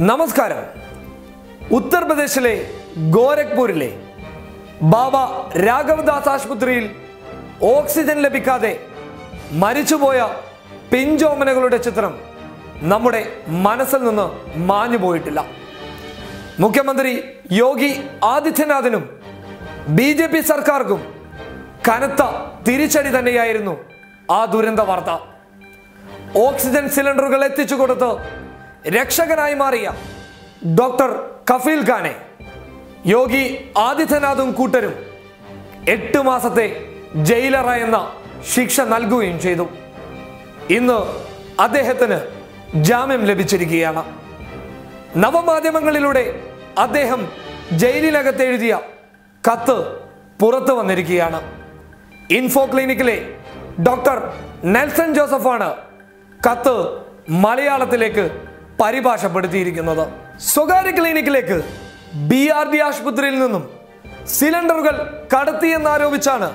നമസ്കാരം. ഉത്തർപ്രദേശിലെ ഗോരഖ്പൂരിലെ ബാബ രാഘവദാസ് ആശുപത്രിയിൽ ഓക്സിജൻ ലഭിക്കാതെ മരിച്ചുപോയ പിഞ്ചോമനകളുടെ ചിത്രം നമ്മുടെ മനസ്സിൽ നിന്ന് മാഞ്ഞു പോയിട്ടില്ല. മുഖ്യമന്ത്രി യോഗി ആദിത്യനാഥിനും ബി ജെ പി സർക്കാർക്കും കനത്ത തിരിച്ചടി തന്നെയായിരുന്നു ആ ദുരന്ത വാർത്ത. ഓക്സിജൻ സിലിണ്ടറുകൾ എത്തിച്ചു കൊടുത്ത് രക്ഷകനായി മാറിയ ഡോക്ടർ കഫീൽ ഖാനെ യോഗി ആദിത്യനാഥും കൂട്ടരും എട്ട് മാസത്തെ ജയിലറ എന്ന ശിക്ഷ നൽകുകയും ചെയ്തു. ഇന്ന് അദ്ദേഹത്തിന് ജാമ്യം ലഭിച്ചിരിക്കുകയാണ്. നവമാധ്യമങ്ങളിലൂടെ അദ്ദേഹം ജയിലിനകത്ത് എഴുതിയ കത്ത് പുറത്തു വന്നിരിക്കുകയാണ്. ഇൻഫോ ക്ലിനിക്കിലെ ഡോക്ടർ നെൽസൺ ജോസഫാണ് കത്ത് മലയാളത്തിലേക്ക് പരിഭാഷപ്പെടുത്തിയിരിക്കുന്നത്. സ്വകാര്യ ക്ലിനിക്കിലേക്ക് ബി ആർ ഡി ആശുപത്രിയിൽ നിന്നും സിലിണ്ടറുകൾ കടത്തിയെന്നാരോപിച്ചാണ്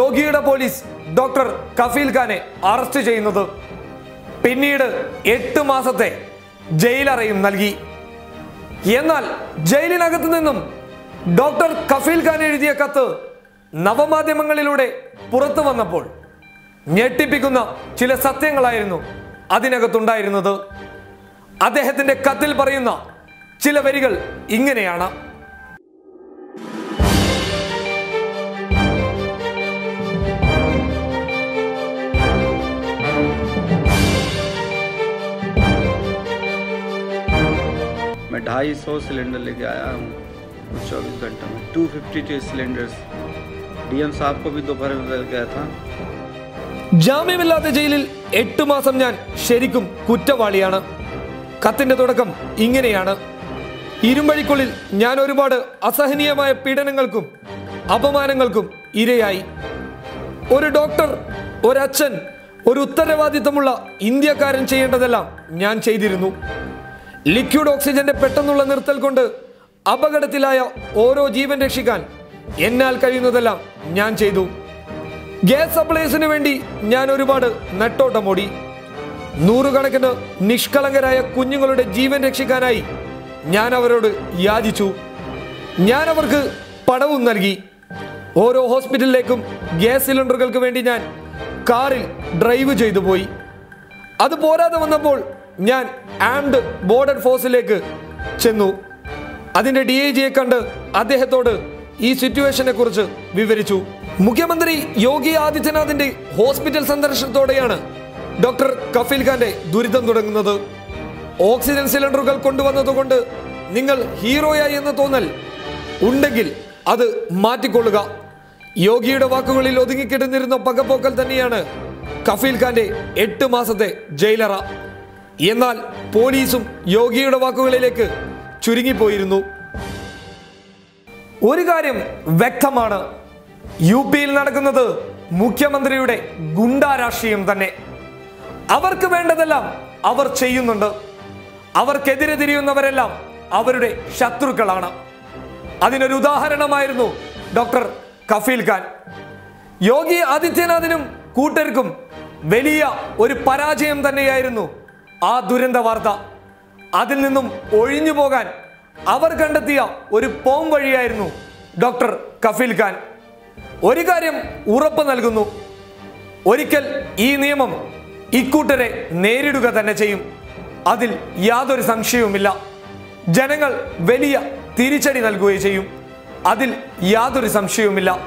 യോഗിയുടെ പോലീസ് ഡോക്ടർ കഫീൽ ഖാനെ അറസ്റ്റ് ചെയ്യുന്നത്. പിന്നീട് എട്ട് മാസത്തെ ജയിലറയും നൽകി. എന്നാൽ ജയിലിനകത്ത് നിന്നും ഡോക്ടർ കഫീൽ ഖാൻ എഴുതിയ കത്ത് നവമാധ്യമങ്ങളിലൂടെ പുറത്തു വന്നപ്പോൾ ഞെട്ടിപ്പിക്കുന്ന ചില സത്യങ്ങളായിരുന്നു അതിനകത്തുണ്ടായിരുന്നത്. അദ്ദേഹത്തിന്റെ കത്തിൽ പറയുന്ന ചില വരികൾ ഇങ്ങനെയാണ് मैं ढाई सौ सिलेंडर लेके आया हूँ कुछ चौबीस घंटे में two fifty two cylinders DM साहब को भी दोपहर में मिल गया था ജാമ്യമില്ലാത്ത ജയിലിൽ എട്ട് മാസം ഞാൻ ശരിക്കും കുറ്റവാളിയാണ് കത്തിന്റെ തുടക്കം ഇങ്ങനെയാണ്. ഇരുമ്പഴിക്കുള്ളിൽ ഞാൻ ഒരുപാട് അസഹനീയമായ പീഡനങ്ങൾക്കും അപമാനങ്ങൾക്കും ഇരയായി. ഒരു ഡോക്ടർ ഒരച്ഛൻ ഒരു ഉത്തരവാദിത്തമുള്ള ഇന്ത്യക്കാരൻ ചെയ്യേണ്ടതെല്ലാം ഞാൻ ചെയ്തിരുന്നു. ലിക്വിഡ് ഓക്സിജന്റെ പെട്ടെന്നുള്ള നിർത്തൽ കൊണ്ട് അപകടത്തിലായ ഓരോ ജീവൻ രക്ഷിക്കാൻ എന്നാൽ കഴിയുന്നതെല്ലാം ഞാൻ ചെയ്തു. ഗ്യാസ് സപ്ലൈസിന് വേണ്ടി ഞാൻ ഒരുപാട് നെട്ടോട്ടമോടി. നൂറുകണക്കിന് നിഷ്കളങ്കരായ കുഞ്ഞുങ്ങളുടെ ജീവൻ രക്ഷിക്കാനായി ഞാൻ അവരോട് യാചിച്ചു. ഞാൻ അവർക്ക് പണവും നൽകി. ഓരോ ഹോസ്പിറ്റലിലേക്കും ഗ്യാസ് സിലിണ്ടറുകൾക്ക് വേണ്ടി ഞാൻ കാറിൽ ഡ്രൈവ് ചെയ്തു പോയി. അത് പോരാതെ വന്നപ്പോൾ ഞാൻ ആംഡ് ബോർഡർ ഫോഴ്സിലേക്ക് ചെന്നു. അതിന്റെ ഡി ഐ ജിയെ കണ്ട് അദ്ദേഹത്തോട് ഈ സിറ്റുവേഷനെ കുറിച്ച് വിവരിച്ചു. മുഖ്യമന്ത്രി യോഗി ആദിത്യനാഥിന്റെ ഹോസ്പിറ്റൽ സന്ദർശനത്തോടെയാണ് ഡോക്ടർ കഫീൽ ഖാന്റെ ദുരിതം തുടങ്ങുന്നത് ഓക്സിജൻ സിലിണ്ടറുകൾ കൊണ്ടുവന്നതുകൊണ്ട് നിങ്ങൾ ഹീറോയായി എന്ന് തോന്നൽ ഉണ്ടെങ്കിൽ അത് മാറ്റിക്കൊള്ളുക. യോഗിയുടെ വാക്കുകളിൽ ഒതുങ്ങിക്കിടന്നിരുന്ന പകപ്പോക്കൽ തന്നെയാണ് കഫീൽ ഖാന്റെ എട്ട് മാസത്തെ ജയിലറ. എന്നാൽ പോലീസും യോഗിയുടെ വാക്കുകളിലേക്ക് ചുരുങ്ങിപ്പോയിരുന്നു. ഒരു കാര്യം വ്യക്തമാണ്. യു പിയിൽ നടക്കുന്നത് മുഖ്യമന്ത്രിയുടെ ഗുണ്ടാ രാഷ്ട്രീയം തന്നെ. അവർക്ക് വേണ്ടതെല്ലാം അവർ ചെയ്യുന്നുണ്ട്. അവർക്കെതിരെ തിരിയുന്നവരെല്ലാം അവരുടെ ശത്രുക്കളാണ്. അതിനൊരു ഉദാഹരണമായിരുന്നു ഡോക്ടർ കഫീൽ ഖാൻ. യോഗി ആദിത്യനാഥിനും കൂട്ടർക്കും വലിയ ഒരു പരാജയം തന്നെയായിരുന്നു ആ ദുരന്ത വാർത്ത. അതിൽ നിന്നും ഒഴിഞ്ഞു പോകാൻ അവർ കണ്ടെത്തിയ ഒരു പോം വഴിയായിരുന്നു ഡോക്ടർ കഫീൽ ഖാൻ. ഒരു കാര്യം ഉറപ്പ് നൽകുന്നു. ഒരിക്കൽ ഈ നിയമം ഇക്കൂട്ടരെ നേരിടുക തന്നെ ചെയ്യും. അതിൽ യാതൊരു സംശയവുമില്ല. ജനങ്ങൾ വലിയ തിരിച്ചടി നൽകുകയും ചെയ്യും. അതിൽ യാതൊരു സംശയവുമില്ല.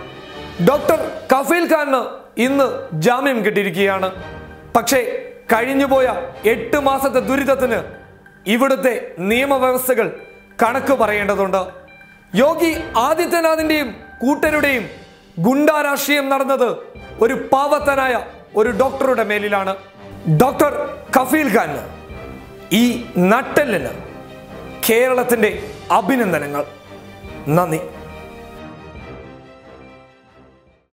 ഡോക്ടർ കഫീൽ ഖാന് ഇന്ന് ജാമ്യം കിട്ടിയിരിക്കുകയാണ്. പക്ഷേ കഴിഞ്ഞുപോയ എട്ട് മാസത്തെ ദുരിതത്തിന് ഇവിടുത്തെ നിയമവ്യവസ്ഥകൾ കണക്ക് പറയേണ്ടതുണ്ട്. യോഗി ആദിത്യനാഥിന്റെയും കൂട്ടരുടെയും ഗുണ്ടാരാഷ്ട്രീയം നടന്നത് ഒരു പാവത്തനായ ഒരു ഡോക്ടറുടെ മേലിലാണ്. ഡോക്ടർ കഫീൽ ഖാന് ഈ നട്ടെല്ലിന് കേരളത്തിന്റെ അഭിനന്ദനങ്ങൾ. നന്ദി.